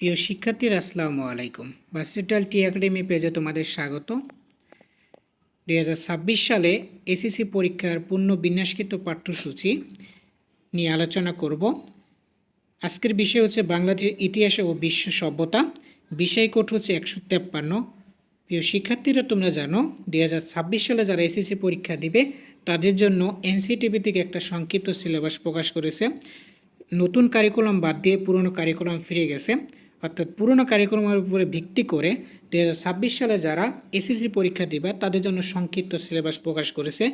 প্রিয় শিক্ষার্থীরা আসসালামু আলাইকুম। ভার্সিটাল টি একাডেমি পেজে তোমাদের স্বাগত। দুই হাজার ছাব্বিশ সালে এসএসসি পরীক্ষার পূর্ণ বিন্যাসকৃত পাঠ্যসূচি নিয়ে আলোচনা করব। আজকের বিষয় হচ্ছে বাংলাদেশের ইতিহাস ও বিশ্ব সভ্যতা। বিষয় কোড হচ্ছে একশো তেপ্পান্ন। প্রিয় শিক্ষার্থীরা, তোমরা জানো, দুই হাজার ছাব্বিশ সালে যারা এসএসসি পরীক্ষা দিবে, তাদের জন্য এনসিটিভি থেকে একটা সংক্ষিপ্ত সিলেবাস প্রকাশ করেছে। নতুন কারিকুলাম বাদ দিয়ে পুরনো কারিকুলাম ফিরে গেছে। অর্থাৎ পুরনো কারিকুলামের উপরে ভিত্তি করে দু হাজার ছাব্বিশ সালে যারা এসএসসি পরীক্ষা দিবে, তাদের জন্য সংক্ষিপ্ত সিলেবাস প্রকাশ করেছে।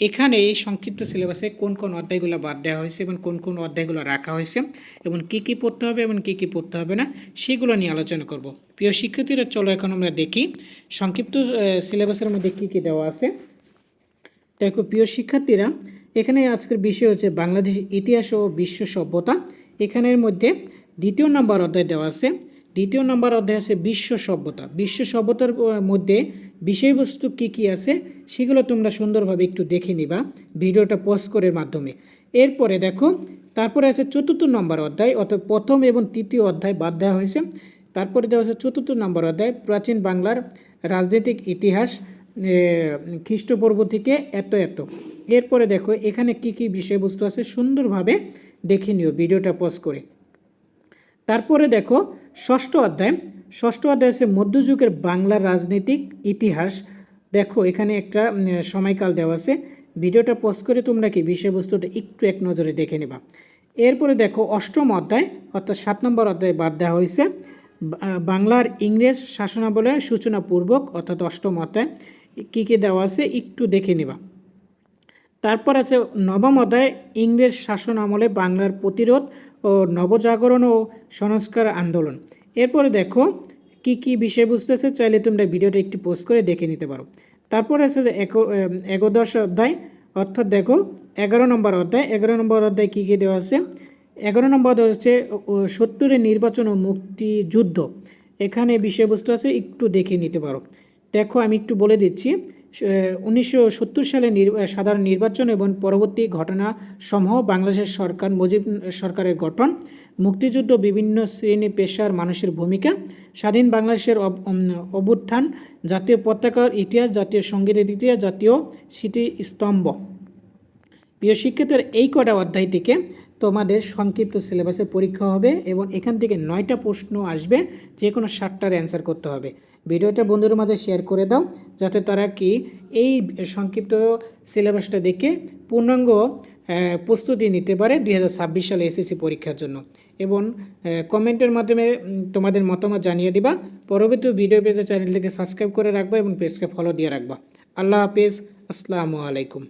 এখানে এই সংক্ষিপ্ত সিলেবাসে কোন কোন অধ্যায়গুলো বাদ দেওয়া হয়েছে এবং কোন কোন অধ্যায়গুলো রাখা হয়েছে এবং কী কী পড়তে হবে এবং কী কী পড়তে হবে না, সেগুলো নিয়ে আলোচনা করব। প্রিয় শিক্ষার্থীরা, চলো এখন আমরা দেখি সংক্ষিপ্ত সিলেবাসের মধ্যে কী কী দেওয়া আছে। দেখো, প্রিয় শিক্ষার্থীরা, এখানে আজকের বিষয় হচ্ছে বাংলাদেশ ইতিহাস ও বিশ্ব সভ্যতা। এখানের মধ্যে দ্বিতীয় নম্বর অধ্যায় দেওয়া আছে। দ্বিতীয় নম্বর অধ্যায় আছে বিশ্ব সভ্যতা। বিশ্ব সভ্যতার মধ্যে বিষয়বস্তু কি কি আছে সেগুলো তোমরা সুন্দরভাবে একটু দেখে নিবা ভিডিওটা পোস্ট করার মাধ্যমে। এরপরে দেখো, তারপরে আছে চতুর্থ নম্বর অধ্যায়, অর্থাৎ প্রথম এবং তৃতীয় অধ্যায় বাদ দেওয়া হয়েছে। তারপরে দেওয়া আছে চতুর্থ নম্বর অধ্যায়, প্রাচীন বাংলার রাজনৈতিক ইতিহাস খ্রিস্টপূর্ব থেকে এত এত। এরপরে দেখো, এখানে কি কি বিষয়বস্তু আছে সুন্দরভাবে দেখে নিও ভিডিওটা পজ করে। তারপরে দেখো, ষষ্ঠ অধ্যায়। ষষ্ঠ অধ্যায় আছে মধ্যযুগের বাংলার রাজনৈতিক ইতিহাস। দেখো, এখানে একটা সময়কাল দেওয়া আছে। ভিডিওটা পোস্ট করে তোমরা কি বিষয়বস্তুটা একটু এক নজরে দেখে নেবা। এরপরে দেখো, অষ্টম অধ্যায়, অর্থাৎ সাত নম্বর অধ্যায় বাদ দেওয়া হয়েছে। বাংলার ইংরেজ শাসনাবলের সূচনাপূর্বক, অর্থাৎ অষ্টম অধ্যায়, কী কী দেওয়া আছে একটু দেখে নেবা। তারপর আছে নবম অধ্যায়, ইংরেজ শাসন আমলে বাংলার প্রতিরোধ ও নবজাগরণ ও সংস্কার আন্দোলন। এরপরে দেখো, কি কি বিষয়বস্তু আছে চাইলে তোমরা ভিডিওটা একটু পোস্ট করে দেখে নিতে পারো। তারপরে আছে একাদশ অধ্যায়, অর্থাৎ দেখো, এগারো নম্বর অধ্যায়। এগারো নম্বর অধ্যায় কী কী দেওয়া আছে? এগারো নম্বর অধ্যায় হচ্ছে সত্তরের নির্বাচন ও মুক্তিযুদ্ধ। এখানে বিষয়বস্তু আছে, একটু দেখে নিতে পারো। দেখো, আমি একটু বলে দিচ্ছি। উনিশশো সত্তর সালে সাধারণ নির্বাচন এবং পরবর্তী ঘটনা সমূহ বাংলাদেশের সরকার, মুজিব, সরকারের গঠন, মুক্তিযুদ্ধ বিভিন্ন শ্রেণি পেশার মানুষের ভূমিকা, স্বাধীন বাংলাদেশের অভ্যুত্থান, জাতীয় পতাকার ইতিহাস, জাতীয় সঙ্গীতের ইতিহাস, জাতীয় স্মৃতিস্তম্ভ। প্রিয় শিক্ষিতের এই কটা অধ্যায় থেকে তোমাদের সংক্ষিপ্ত সিলেবাসে পরীক্ষা হবে এবং এখান থেকে নয়টা প্রশ্ন আসবে যে কোনো সাতটার অ্যান্সার করতে হবে। ভিডিওটা বন্ধুদের মাঝে শেয়ার করে দাও, যাতে তারা কি এই সংক্ষিপ্ত সিলেবাসটা দেখে পূর্ণাঙ্গ প্রস্তুতি নিতে পারে দু হাজার ছাব্বিশ সালে এসএসসি পরীক্ষার জন্য। এবং কমেন্টের মাধ্যমে তোমাদের মতামত জানিয়ে দিবা। পরবর্তী ভিডিও পেজে চ্যানেলটিকে সাবস্ক্রাইব করে রাখবা এবং পেজকে ফলো দিয়ে রাখবা। আল্লাহ হাফিজ। আসসালামু আলাইকুম।